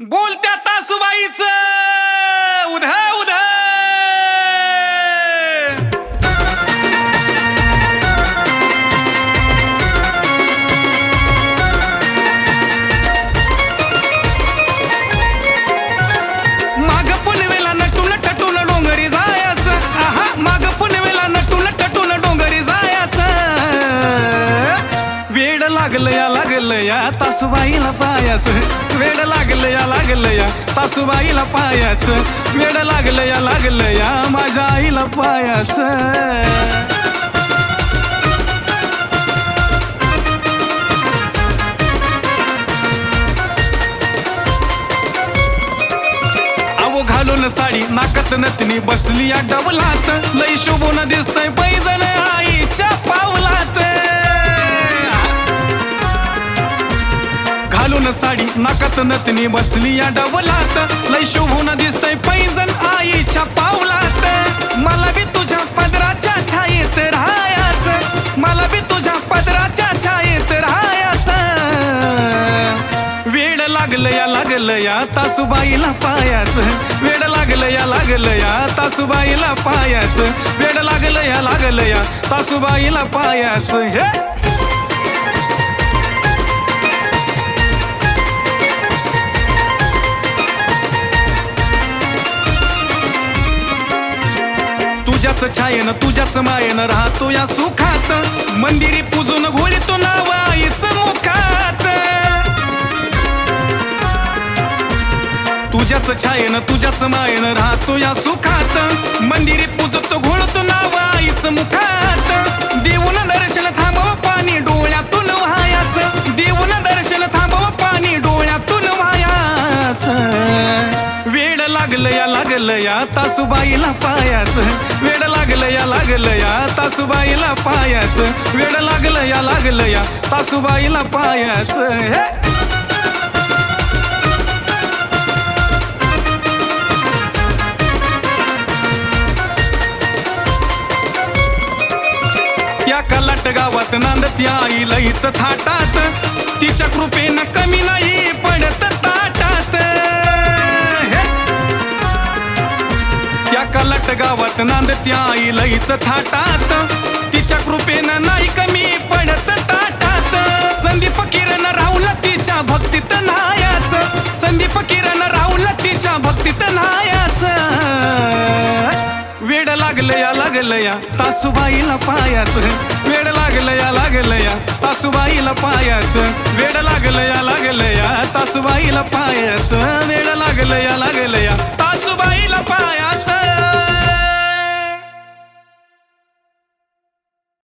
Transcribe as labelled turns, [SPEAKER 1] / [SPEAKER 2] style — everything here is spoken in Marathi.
[SPEAKER 1] बोलत्या तासुबाईच. उधा उधा लागलया लागलया तासुबाईला पायाच. वेड लागलया लागलया तासुबाईला पायाच. वेड लागलया लागलया माझ्या आईला पायाच. घालून साडी नाकात नतनी बसली या डबलात. लई शोभून दिसतय पैजण आई. न साडी नाकात नतनी बसली या डबलात. लय शोभून दिसतय पैजण आईच्या पावलात. मला बी तुझ्या पदराच्या छायेत राहायच. मला बी तुझ्या पदराच्या छायेत राहायच. वेड लागल या लागलं या तासुबाईला पायाचं. वेड लागल या लागलं या तासुबाईला पायाचं. वेड लागलं या लागलं या तासुबाईला पायाचं. हे! तुझ्याच छायन तुझ्याच मायन राहतो या सुखात. मंदिरी पूजून घोळीतो नाव आईच मुखात. तुझ्याच छायन तुझ्याच मायन राहतो या सुखात. मंदिरी पूजतो घोळतो नाव आईच मुखात. या तासुबाईला पायाच वेड लागलं या लागलं या. तासुबाईला पायाचं वेड लागलं या लागलं या. तासुबाईला पायाचं हे. त्या कलाट गावात नांदत्या आईला हिच थाटात. तिच्या कृपेनं कमी नाही कलट गावात नांदत्या आई हिच थाटात. तिच्या कृपेनं नाही कमी पडत ताटात. संदीप किरण राहुल तिच्या भक्तीत नायाच. संदीप किरण राहुल तिच्या भक्तीत नायाच. वेड लागलया लागलया तासुबाईला पायाच. वेड लागलया या तासुबाईला पायाचं. वेड लागलया लागलया तासुबाईला पायाचं. वेड लागलया लागलया लागलं